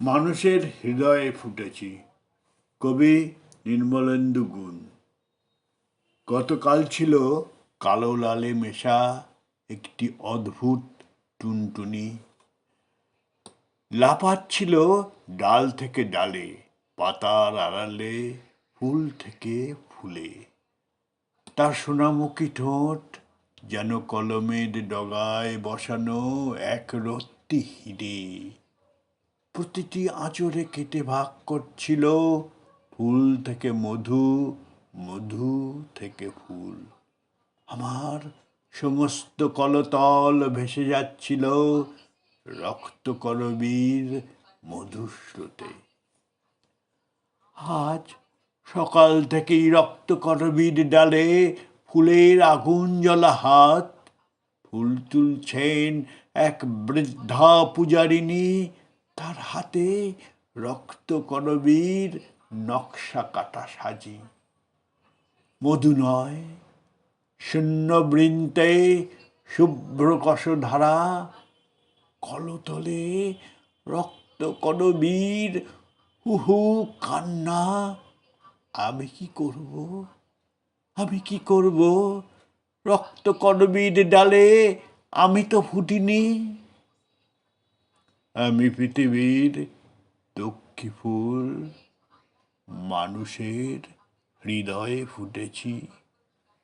মানুষের হৃদয়ে ফুটেছি। কবি নির্মলেন্দু গুণ। গতকাল ছিল কালো লালে মেশা, একটি অদ্ভুত টুনটুনি। লাফাচ্ছিল ডাল থেকে ডালে, পাতার আড়ালে, ফুল থেকে ফুলে। তার সোনামুখী ঠোঁট যেন কলমের ডগায় বসানো এক রত্তি হিরে। প্রতিটি আঁচড়ে কেটে ভাগ করছিল। ফুল থেকে মধু মধু থেকে ফুল। আমার সমস্ত কলতল ভেসে যাচ্ছিল রক্তকরবীর মধুস্রোতে। আজ সকাল থেকেই রক্তকরবীর ডালে ফুলের আগুন জ্বলা হাত। ফুল তুলছেন এক বৃদ্ধা পূজারিনী তার হাতে রক্তকরবীর নকশা কাটা সাজি। মধু নয়, শূন্য বৃন্তে শুভ্র কষধারা কলতলে রক্ত কণবীর হুহু কান্না। আমি কি করব? আমি কি করব? রক্ত কণবীর ডালে আমি তো ফুটিনি। আমি পৃথিবীর দক্ষিপুর মানুষের হৃদয়ে ফুটেছি।